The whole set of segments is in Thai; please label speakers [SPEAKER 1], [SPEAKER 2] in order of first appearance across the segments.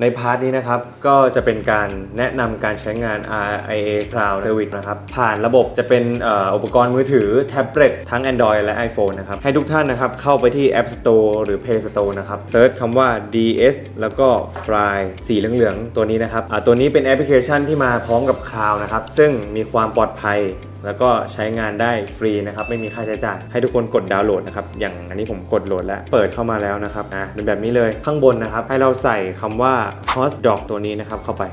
[SPEAKER 1] ในพาร์ทนี้นะครับ ก็จะเป็นการแนะนำการใช้งาน RIA Cloud Service นะครับ ผ่านระบบจะเป็นอ,อุปกรณ์มือถือ แท็บเล็ตทั้ง Android และ iPhone นะครับ ให้ทุกท่านนะครับ เข้าไปที่ App Store หรือ Play Store นะครับเซิร์ชคำว่า DS แล้วก็ Fly สีเหลืองๆ ตัวนี้นะครับตัวนี้เป็นแอปพลิเคชันที่มาพร้อมกับ Cloud นะครับ ซึ่งมีความปลอดภัย แล้วก็ใช้งานได้ฟรีนะครับไม่มีค่าใช้จ่ายให้ทุกคนกดดาวน์โหลดนะครับอย่างอันนี้ผมกดโหลดแล้วเปิดเข้ามาแล้วนะครับอ่าเป็นแบบนี้เลยข้างบนนะครับให้เราใส่คำว่า host doc ตัวนี้นะครับเข้าไป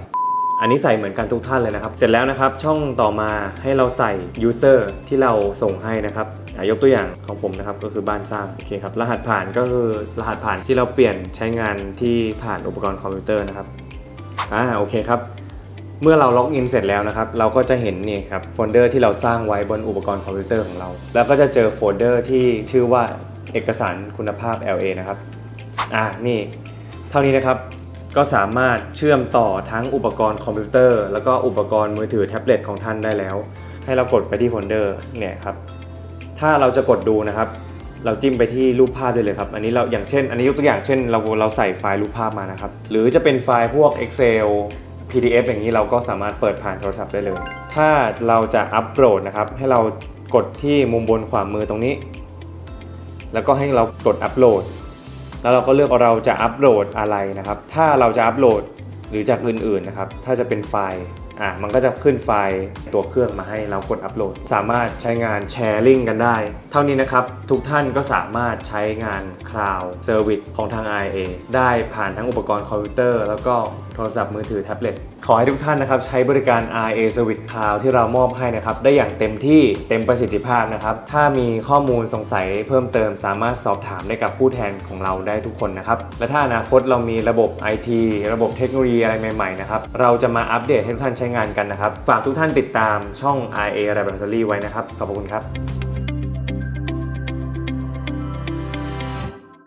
[SPEAKER 1] อันนี้ใส่เหมือนกันทุกท่านเลยนะครับ เสร็จแล้วนะครับช่องต่อมาให้เราใส่ user ที่เราส่งให้นะครับยกตัวอย่างของผมนะครับก็คือบ้านสร้างโอเคครับรหัสผ่านก็คือรหัสผ่านที่เราเปลี่ยนใช้งานที่ผ่านอุปกรณ์คอมพิวเตอร์นะครับอ่าโอเคครับ เมื่อเราล็อกอินเสร็จแล้วนะครับ เราก็จะเห็นนี่ครับโฟลเดอร์ที่เราสร้างไว้บนอุปกรณ์คอมพิวเตอร์ของเรา แล้วก็จะเจอโฟลเดอร์ที่ชื่อว่าเอกสารคุณภาพ LA นะครับ อ่านี่ เท่านี้นะครับ ก็สามารถเชื่อมต่อทั้งอุปกรณ์คอมพิวเตอร์ แล้วก็อุปกรณ์มือถือแท็บเล็ตของท่านได้แล้ว ให้เรากดไปที่โฟลเดอร์เนี่ยครับ ถ้าเราจะกดดูนะครับ เราจิ้มไปที่รูปภาพได้เลยครับ อันนี้เราอย่างเช่น อันนี้ยกตัวอย่างเช่น เราเราใส่ไฟล์รูปภาพมานะครับ หรือจะเป็นไฟล์พวก Excel PDF อย่างนี้เราก็สามารถเปิดผ่านโทรศัพท์ได้เลย ถ้าเราจะอัปโหลดนะครับ ให้เรากดที่มุมบนขวามือตรงนี้ แล้วก็ให้เรากดอัปโหลด แล้วเราก็เลือกเราจะอัปโหลดอะไรนะครับ ถ้าเราจะอัปโหลดหรือจากอื่นๆนะครับ ถ้าจะเป็นไฟล์ อะมันก็จะขึ้นไฟล์ตัวเครื่องมาให้เรากดอัปโหลด สามารถใช้งานแชร์ลิงก์กันได้ เท่านี้นะครับ ทุกท่านก็สามารถใช้งาน Cloud Service ของทาง IA ได้ผ่านทั้งอุปกรณ์คอมพิวเตอร์ แล้วก็โทรศัพท์มือถือแท็บเล็ตขอให้ทุกท่านนะครับใช้บริการ RA Service Cloud ที่เรามอบให้นะครับ ได้อย่างเต็มที่เต็มประสิทธิภาพนะครับ ถ้ามีข้อมูลสงสัยเพิ่มเติมสามารถสอบถามได้กับผู้แทนของเราได้ทุกคนนะครับ และถ้าอนาคตเรามีระบบ IT ระบบเทคโนโลยีอะไรใหม่ๆนะครับเราจะมาอัปเดตให้ทุกท่านใช้งานกันนะครับ ฝากทุกท่านติดตามช่อง IA Laboratory ไว้นะครับ ขอบคุณครับ